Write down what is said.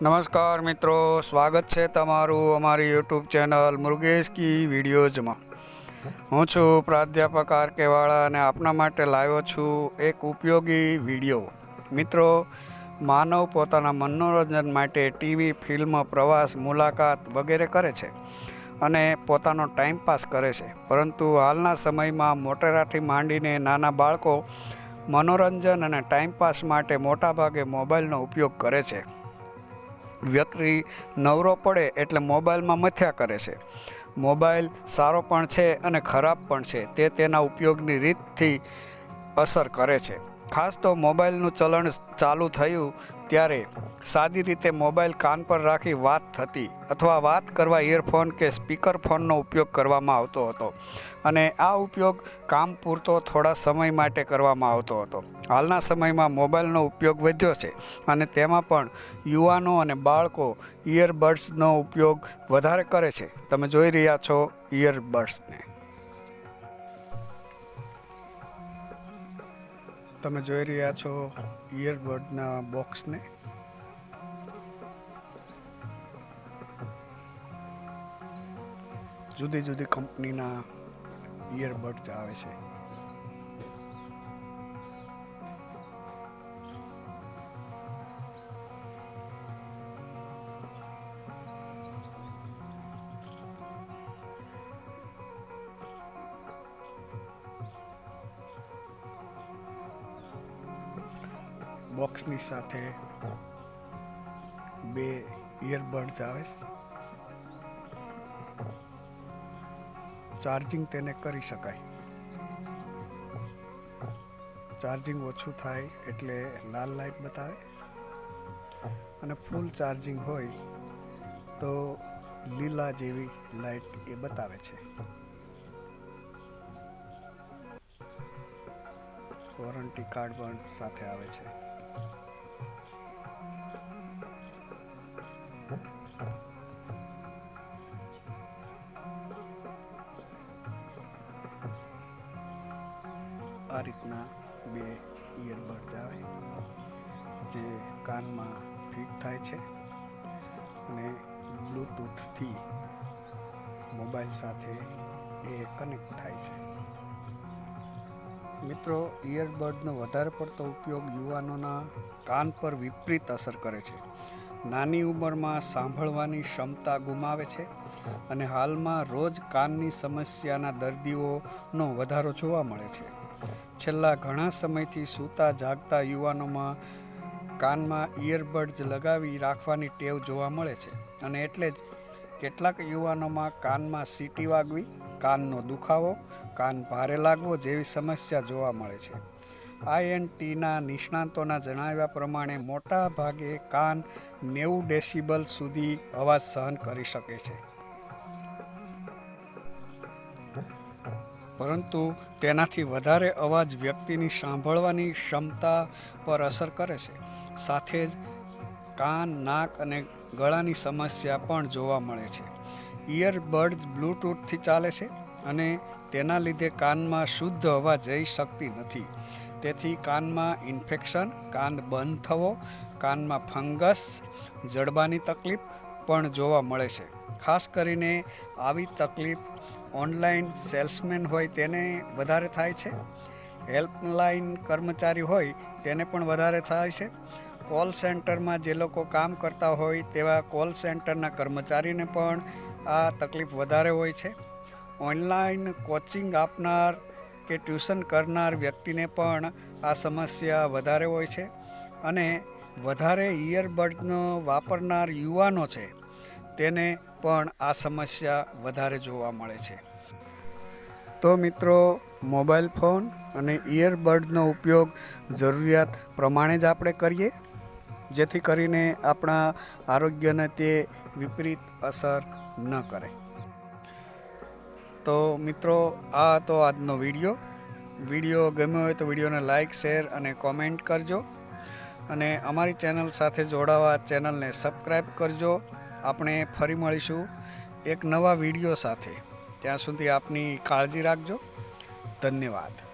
નમસ્કાર મિત્રો, સ્વાગત છે તમારું અમારી યુટ્યુબ ચેનલ મુરુગેશ કી વિડીયોઝમાં. હું છું પ્રાધ્યાપક આર કેવાળા અને આપના માટે લાવ્યો છું એક ઉપયોગી વીડિયો. મિત્રો, માનવ પોતાના મનોરંજન માટે ટીવી, ફિલ્મ, પ્રવાસ, મુલાકાત વગેરે કરે છે અને પોતાનો ટાઈમપાસ કરે છે. પરંતુ હાલના સમયમાં મોટેરાથી માંડીને નાના બાળકો મનોરંજન અને ટાઈમપાસ માટે મોટાભાગે મોબાઈલનો ઉપયોગ કરે છે. વ્યક્તિ નવરો પડે એટલે મોબાઈલમાં મથ્યા કરે છે. મોબાઈલ સારો પણ છે અને ખરાબ પણ છે. તે તેના ઉપયોગની રીતથી અસર કરે છે. ખાસ તો મોબાઈલનું ચલણ ચાલુ થયું ત્યારે સાદી રીતે મોબાઈલ કાન પર રાખી વાત થતી અથવા વાત કરવા ઇયરફોન કે સ્પીકર ફોનનો ઉપયોગ કરવામાં આવતો હતો. અને આ ઉપયોગ કામ પૂરતો થોડા સમય માટે કરવામાં આવતો હતો. હાલના સમયમાં મોબાઈલનો ઉપયોગ વધ્યો છે અને તેમાં પણ યુવાનો અને બાળકો ઇયરબડ્સનો ઉપયોગ વધારે કરે છે. તમે જોઈ રહ્યા છો ઇયરબડ્સને તમે જોઈ રહ્યા છો ઇયરબડના બોક્સને જુદી જુદી કંપનીના ઇયરબડ આવે છે. બોક્સની સાથે બે ઇયરબડ્સ આવે ચાર્જિંગ તેને કરી શકાય. ચાર્જિંગ ઓછું થાય એટલે લાલ લાઈટ બતાવે. અને ફૂલ ચાર્જિંગ હોય તો લીલા જેવી લાઈટ એ બતાવે છે. વોરંટી કાર્ડ પણ સાથે આવે છે. આ રીતના બે ઇયરબડ્સ આવે, જે કાનમાં ફિટ થાય છે અને બ્લૂટૂથથી મોબાઈલ સાથે એ કનેક્ટ થાય છે. મિત્રો ઇયરબડનો વધારે પડતો ઉપયોગ યુવાનોના કાન પર વિપરીત અસર કરે છે. નાની ઉંમરમાં સાંભળવાની ક્ષમતા ગુમાવે છે અને હાલમાં રોજ કાનની સમસ્યાના દર્દીઓનો વધારો જોવા મળે છે. છેલ્લા ઘણા સમયથી સૂતા જાગતા યુવાનોમાં કાનમાં ઇયરબડ્સ લગાવી રાખવાની ટેવ જોવા મળે છે. અને એટલે જ કેટલાક યુવાનોમાં કાનમાં સીટી વાગવી, કાનનો દુખાવો, કાન ભારે લાગવો જેવી સમસ્યા જોવા મળે છે. આઈએનટીના નિષ્ણાંતોના જણાવ્યા પ્રમાણે મોટા ભાગે કાન નેવું ડેસિબલ સુધી અવાજ સહન કરી શકે છે. પરંતુ તેનાથી વધારે અવાજ વ્યક્તિની સાંભળવાની ક્ષમતા પર અસર કરે છે. સાથે જ કાન, નાક અને ગળાની સમસ્યા પણ જોવા મળે છે. ઇયરબડ્સ બ્લૂટૂથથી ચાલે છે અને તેના લીધે કાનમાં શુદ્ધ હવા જઈ શકતી નથી. તેથી કાનમાં ઇન્ફેક્શન, કાન બંધ થવો, કાનમાં ફંગસ, જડબાની તકલીફ પણ જોવા મળે છે. ખાસ કરીને આવી તકલીફ ઓનલાઈન સેલ્સમેન હોય તેને વધારે થાય છે. હેલ્પલાઇન કર્મચારી હોય તેને પણ વધારે થાય છે. કોલ સેન્ટરમાં જે લોકો કામ કરતા હોય તેવા કોલ સેન્ટરના કર્મચારીને પણ આ તકલીફ વધારે હોય છે. ઓનલાઈન કોચિંગ આપનાર કે ટ્યુશન કરનાર વ્યક્તિને પણ આ સમસ્યા વધારે હોય છે અને વધારે ઇયરબડ્સનો વાપરનાર યુવાનો છે તેને પણ આ સમસ્યા વધારે જોવા મળે છે. તો મિત્રો, મોબાઈલ ફોન અને ઇયરબડ્સનો ઉપયોગ જરૂરિયાત પ્રમાણે જ આપણે કરીએ, જેથી કરીને આપણા આરોગ્યને તે વિપરીત અસર ન કરે. તો મિત્રો, આ હતો આજનો વીડિયો. વીડિયો ગમ્યો હોય તો વિડીયોને લાઈક, શેર અને કોમેન્ટ કરજો. અને અમારી ચેનલ સાથે જોડાવા ચેનલને સબસ્ક્રાઈબ કરજો. આપણે ફરી મળીશું એક નવા વીડિયો સાથે. ત્યાં સુધી આપની કાળજી રાખજો. ધન્યવાદ.